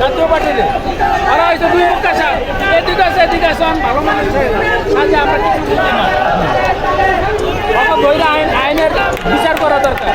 জাতীয় পার্টিতে আর হয়তো দুই মুখ আছে এদিকে আছে এদিকে আছে ভালো মানুষ আজকে আমরা কিছু বুঝি না ধৈর্য আইন আইনের বিচার করা দরকার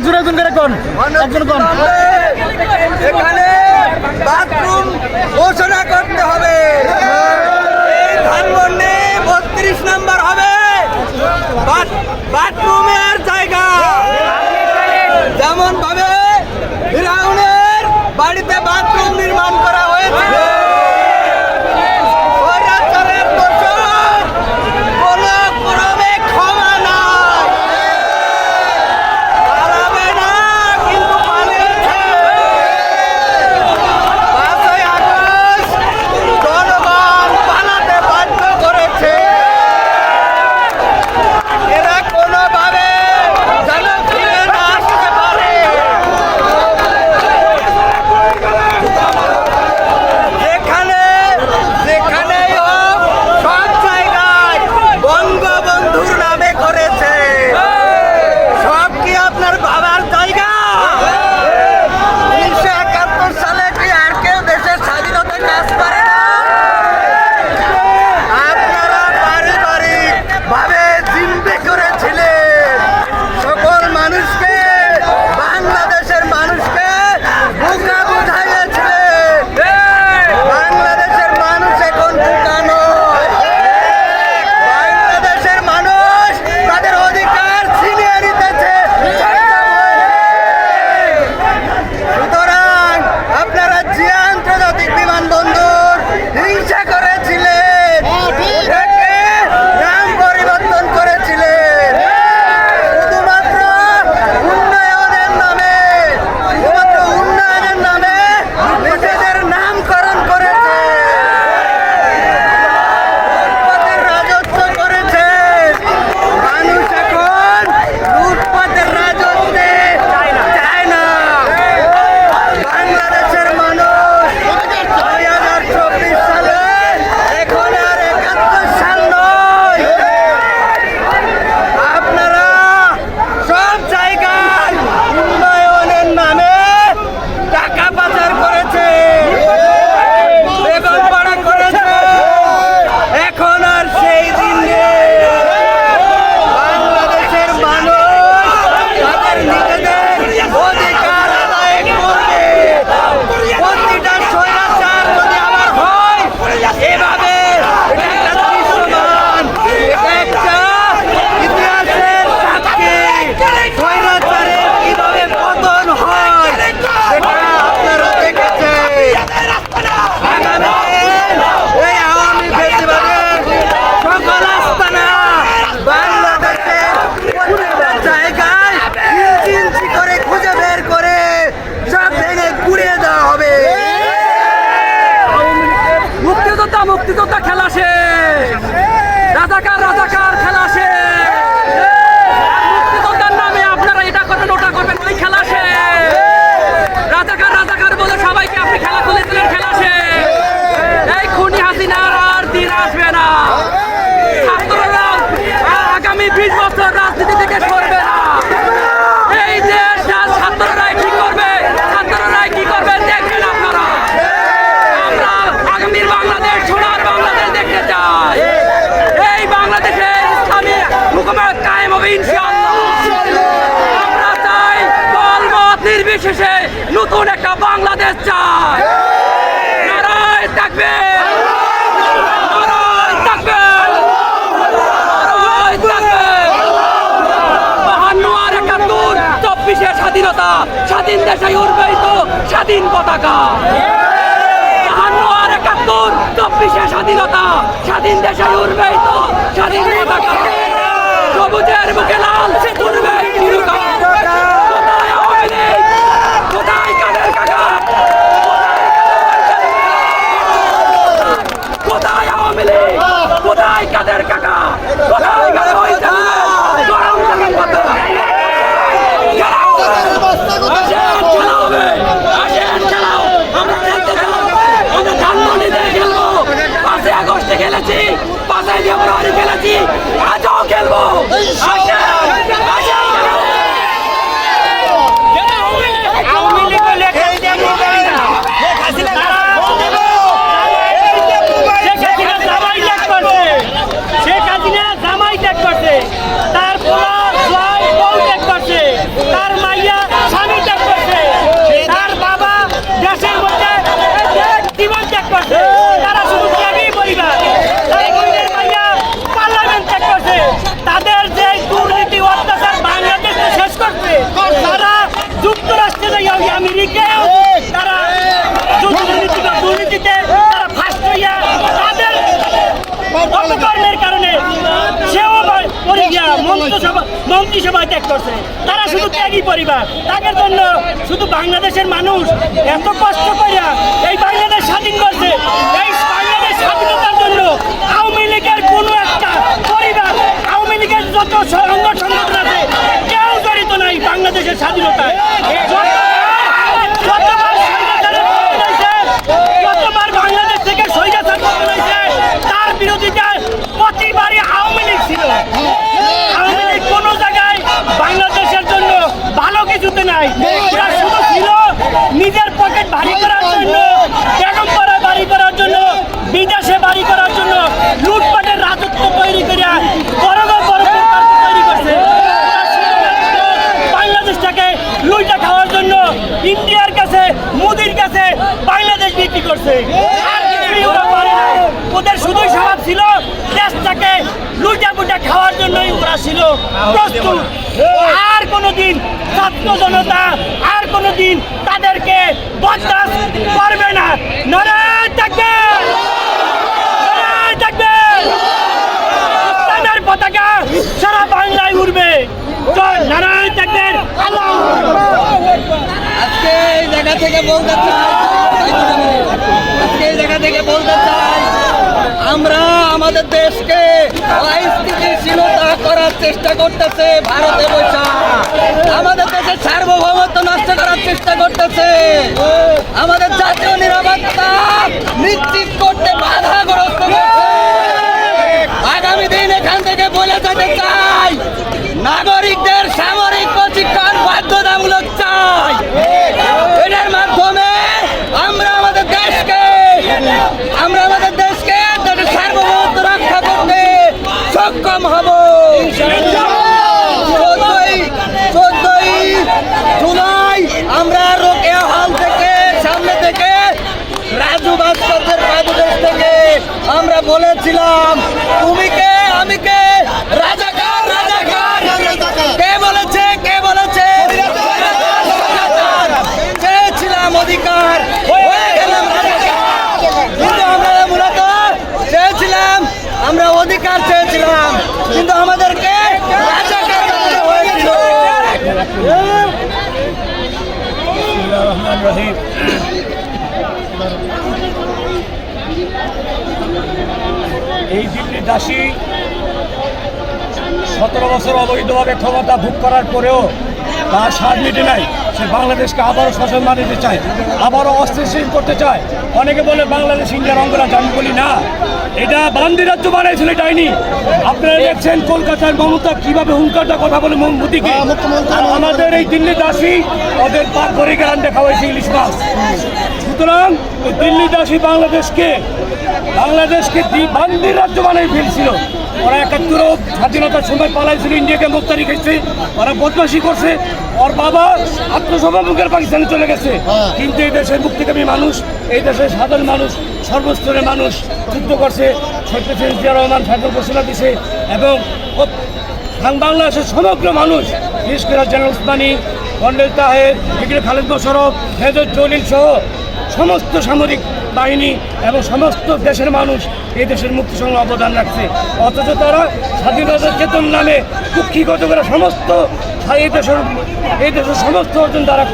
একজন একজন করে কোন? একজন কোন? এখানে বাথরুম ঘোষণা করতে হবে। ধানমন্ডি বত্রিশ নাম্বার হবে। বাথরুমের জায়গা। স্বাধীনতা, স্বাধীন দেশে উঠবেই স্বাধীন পতাকা। আর একাত্তর চব্বিশের স্বাধীনতা, স্বাধীন দেশে উঠবেই তো স্বাধীন পতাকা। সবুজের বুকে লাল? কোথায় কাদের কাকা? কোথায় আওয়ামী লীগ কোথায় কাদের কাকা কোথায় কাদের ওই জায়গায়? গরম জায়গায় কথা খেলাও আসেন খেলা হবে আসেন খেলাও আমরা দেখতে চাই আমরা ধানমন্ডিতে খেলব পাঁচই আগস্টে খেলেছি পাঁচই ফেব্রুয়ারি খেলেছি আজও খেলব আসেন আসেন আওয়ামী লীগ হলে ত্যাগী করি না। শেখ হাসিনা জামাই ত্যাগ করছে। শেখ হাসিনা জামাই ত্যাগ করছে। তার পোলা জয় বউ ত্যাগ করছে। তার মাইয়া স্বামী ত্যাগ করছে। তার বাবা দেশের মধ্যে দেশ জীবন ত্যাগ করছে। তারা শুধু ত্যাগই পরিবার। তার বোনের মাইয়া পার্লামেন্ট ত্যাগ করছে। তাদের যে দুর্নীতি অত্যাচার বাংলাদেশে শেষ করছে তারা যুক্তরাষ্ট্রে যাই ওই আমেরিকায়ও তারা দুর্নীতি দুর্নীতিতে তারা ফার্স্ট হইয়া তাদের অপকর্মের কারণে সেও বা- পড়ে গিয়া মন্ত্রিসভা সবাই ত্যাগ করছে। তারা শুধু ত্যাগই পরিবার। তাদের জন্য শুধু বাংলাদেশের মানুষ এত কষ্ট করিয়া এই বাংলাদেশ স্বাধীন করছে। এই বাংলাদেশ স্বাধীনতার জন্য আওয়ামী লীগের কোনো একটা পরিবার আওয়ামী লীগের যত সংগঠন সংগঠন আছে কেউ জড়িত নাই বাংলাদেশের স্বাধীনতায় যতবার স্বাধীনতার পতন হয়েছে, যতবার বাংলাদেশ থেকে স্বৈরাচার পতন হয়েছে, তার বিরোধিতায় প্রতিবারই আওয়ামী লীগ ছিল আওয়ামী লীগ কোনো জায়গায় বাংলাদেশের জন্য ভালো কিছুতে ছিল নিজের পকেট ভারী করার জন্য, বেগম পাড়া বাড়ি করার জন্য, বিদেশে বাড়ি করার জন্য, লুটপাটের রাজত্ব তৈরি করিয়া তৈরি করছে। বাংলাদেশটাকে লুইটা খাওয়ার জন্য, ইন্ডিয়ার কাছে, মোদির কাছে বাংলাদেশ বিক্রি করছে। ওদের শুধুই স্বভাব ছিল দেশটাকে লুইটা পুইটা খাওয়ার জন্যই ওরা ছিল প্রস্তুত। আর কোনোদিন ছাত্র জনতা আর কোনোদিন তাদেরকে বরদাস্ত করবে না। নারায়ণ থাকবে নারায়ণ থাকবে তাদের পতাকা সারা বাংলায় জয় নারায়ণ থাকবেন। আল্লাহ আজকে এই জায়গা থেকে বলতে চাই, আজকে এই জায়গা থেকে বলতে চাই, আমরা আমাদের দেশকে অস্থিতিশীলতা করার চেষ্টা করতেছে, ভারতে বৈশা আমাদের দেশের সার্বভৌমত্ব নষ্ট করার চেষ্টা করতেছে। আমাদের জাতীয় নিরাপত্তা নিশ্চিত করতে বাধা করতে আগামী দিন এখান থেকে বলে যেতে চাই, নাগরিকদের সামরিক প্রশিক্ষণ বাধ্যতামূলক চাই এটার মাধ্যমে আমরা আমাদের দেশকে আমরা আমাদের দেশকে তাদের সার্বভৌমত্ব রক্ষা করতে সক্ষম হব চোদ্দই চোদ্দই জুলাই আমরা রোকেয়া হল থেকে সামনে থেকে রাজু ভাস্কর্যের পাদদেশ থেকে আমরা বলেছিলাম, তুমি কে? আমি কে? রাজাকার রাজাকার। কে বলেছে? কে বলেছে? চেয়েছিলাম অধিকার কিন্তু আমরা মূলত চেয়েছিলাম, আমরা অধিকার চেয়েছিলাম। কিন্তু আমাদেরকে রাজাকার হয়েছিল। এই দিল্লি দাসী সতেরো বছর অবৈধভাবে ক্ষমতা ভোগ করার পরেও তার স্বাদ মিটে নাই। সে বাংলাদেশকে আবারও শাসন বানাতে চায়, আবারও অস্থিরশীল করতে চায়। অনেকে বলে বাংলাদেশ ইন্ডিয়ার অঙ্গরাজ আমি বলি না। এটা বান্দি রাজ্য বানাইছিল এটাইনি আপনারা দেখছেন কলকাতার মমতা কীভাবে হুঙ্কারটা কথা বলে মোদিকে আমাদের এই দিল্লি দাসী, ওদের পাক করে গেলান দেখা হয়েছে ইলিশ মাছ। সুতরাং দিল্লি দাসী বাংলাদেশকে বাংলাদেশকে বান্দির রাজ্য বানাই ফেলছিল। ওরা একাত্তর স্বাধীনতার সময় পালাইছিল ইন্ডিয়াকে মুক্ত রেখেছে ওরা বদমাসি করছে ওর বাবা আত্মসভামুখের পাকিস্তানে চলে গেছে। কিন্তু এই দেশের মুক্তিকামী মানুষ এই দেশের সাধারণ মানুষ সর্বস্তরের মানুষ যুদ্ধ করছে সত্যি জিয়া রহমান স্বাধীন ঘোষণা দিছে এবং বাংলাদেশের সমগ্র মানুষ বিশেষ করে general Osmani colonel Taher brigadier Khaled Mosharraf হেজর Jalil সহ সমস্ত সামরিক বাহিনী এবং সমস্ত দেশের মানুষ এই দেশের মুক্তি সঙ্গে অবদান রাখছে। অথচ তারা স্বাধীনতার চেতন নামে কুক্ষিগত করে সমস্ত এই দেশের এই দেশের সমস্ত অর্জন তারা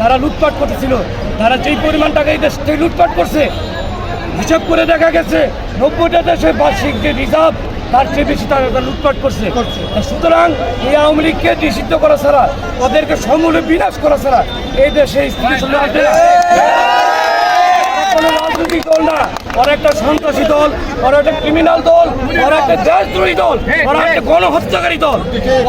তারা লুটপাট করতেছিল। তারা যেই পরিমাণ টাকা এই দেশ থেকে লুটপাট করছে হিসাব করে দেখা গেছে নব্বইটা দেশে বার্ষিক যে রিজার্ভ তার চেয়ে বেশি তারা লুটপাট করছে। সুতরাং এই আওয়ামী লীগকে নিষিদ্ধ করা ছাড়া ওদেরকে সমূলে বিনাশ করা ছাড়া এই দেশে রাজনৈতিক দল না। ওরা একটা সন্ত্রাসী দল ওরা একটা ক্রিমিনাল দল ওরা একটা দেশদ্রোহী দল। ওরা একটা গণহত্যাকারী দল।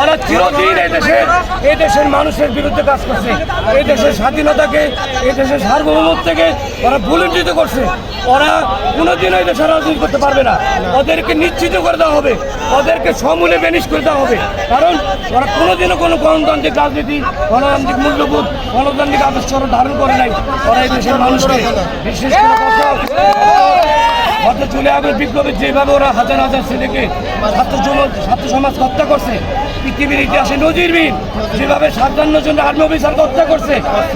ওরা চিরদিন এই দেশের এই দেশের মানুষের বিরুদ্ধে কাজ করছে। এই দেশের স্বাধীনতাকে এই দেশের সার্বভৌমত্বকে ওরা ভুলুণ্ঠিত করছে। ওরা কোনোদিন এই দেশে রাজনীতি করতে পারবে না। ওদেরকে নিশ্চিত করে দেওয়া হবে। ওদেরকে সমূলে বেনিশ করে দেওয়া হবে। কারণ ওরা কোনোদিনও কোনো গণতান্ত্রিক রাজনীতি গণতান্ত্রিক মূল্যবোধ গণতান্ত্রিক আদর্শ ধারণ করে নাই। ওরা এই দেশের মানুষকে বিশেষ করে গত চলে আগের বিপ্লবের যেভাবে ওরা হাজার হাজার ছেলেকে ছাত্র সমাজ ছাত্র সমাজ হত্যা করছে, পৃথিবীর ইতিহাসে নজিরবিহীন। যেভাবে সাতান্ন জন আর্মি অফিসারকে হত্যা করছে,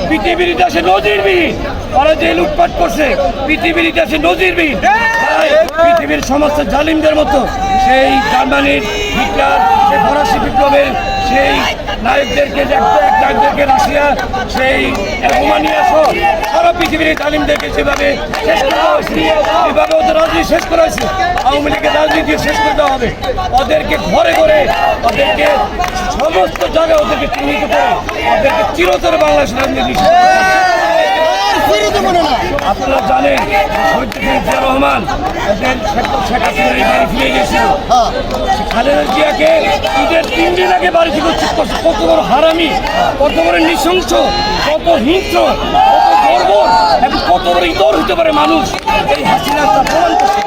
পৃথিবীর ইতিহাসে নজিরবিহীন। ওরা যে লুটপাট করছে, পৃথিবীর ইতিহাসে নজিরবিহীন। পৃথিবীর সমস্ত জালিমদের মতো সেই জার্মানির হিটলার, সেই ফরাসি বিপ্লবের সেই নায়কদেরকে নায়কদেরকে রাশিয়া, সেই রোমানিয়া সহ সারা পৃথিবীর তালিমদেরকে সেভাবে শেষ করা হয়েছে। এভাবে ওদের রাজনীতি শেষ করা হয়েছে। আওয়ামী লীগের রাজনীতি শেষ করতে হবে। ওদেরকে ঘরে ঘরে, ওদেরকে সমস্ত জায়গায় ওদেরকে চিহ্নিত করে, ওদেরকে চিরতর বাংলাদেশ রাজনীতি। আপনারা জানেন জিয়া রহমান শেখ শেখ এই বাড়ি ফিরে গেছিল খালেদা জিয়াকে ঈদের তিন দিন আগে বাড়ি থেকে কত বড় হারামি কত বড় নৃশংস কত হিংস্র কত গর্ব এবং কত বড় ইতর হতে পারে মানুষ। এই হাসিনা তা প্রমাণ করছে।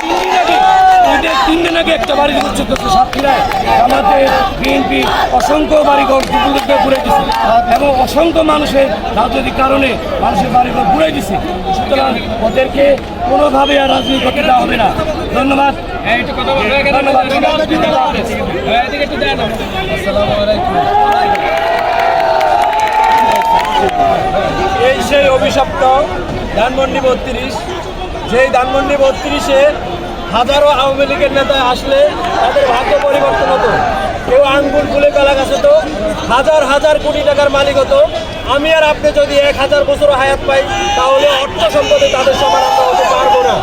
তিন দিন আগে ঈদের তিন দিন আগে একটা বাড়ি থেকে উচ্ছেদ করছে সাতক্ষীরায়। বিএনপি অসংখ্য বাড়িঘর দুপুরকে ঘুরে দিচ্ছে এবং অসংখ্য মানুষের রাজনৈতিক কারণে মানুষের বাড়িঘর ঘুরে দিচ্ছে সুতরাং ওদেরকে কোনোভাবে আর রাজনীতি করতে দেওয়া হবে না। ধন্যবাদ। এদিকে একটু এই সেই অভিশপ্ত ধানমন্ডি বত্রিশ যেই ধানমন্ডি বত্রিশে হাজারো আওয়ামী লীগের নেতা আসলে তাদের ভাগ্য পরিবর্তন হতো। কেউ আঙ্গুল ফেলা গেছে তো? হাজার হাজার কোটি টাকার মালিক হতো। আমি আর আপনি যদি এক হাজার বছর হায়াত পাই, তাহলে অর্থ সম্পদে তাদের সমান আমরা হতে পারব না।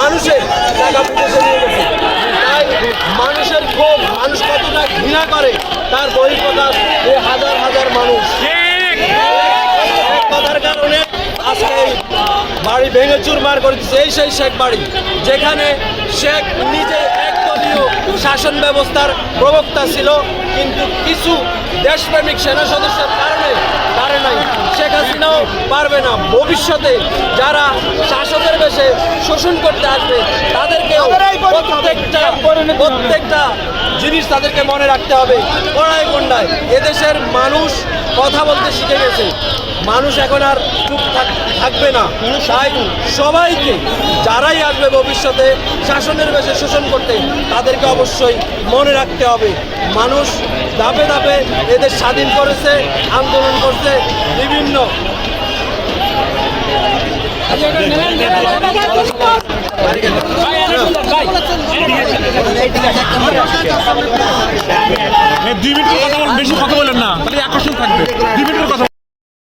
মানুষের টাকা মানুষের ক্ষোভ মানুষ কতটা ঘৃণা করে তার বহিঃপ্রকাশ এই হাজার হাজার মানুষ। কথার কারণে আজকে বাড়ি ভেঙে চুরমার করে দিচ্ছে এই সেই শেখ বাড়ি যেখানে শেখ নিজে একদলীয় শাসন ব্যবস্থার প্রবক্তা ছিল কিন্তু কিছু দেশপ্রেমিক সেনা সদস্যের কারণে পারে নাই। শেখ হাসিনাও পারবে না। ভবিষ্যতে যারা শাসকের বেশে শোষণ করতে আসবে তাদেরকে প্রত্যেকটা প্রত্যেকটা জিনিস তাদেরকে মনে রাখতে হবে। কড়াই কন্ডায় এদেশের মানুষ কথা বলতে শিখে গেছে। মানুষ এখন আর চুপ থাকবে না। তাই সবাইকে, যারাই আসবে ভবিষ্যতে শাসনের বেশে শোষণ করতে, তাদেরকে অবশ্যই মনে রাখতে হবে। মানুষ ধাপে ধাপে এদের স্বাধীন করেছে, আন্দোলন করছে, বিভিন্ন দুই মিনিটের কথা বেশি কথা বলেন না। তাহলে আকর্ষণ থাকবে। দুই মিনিটের কথা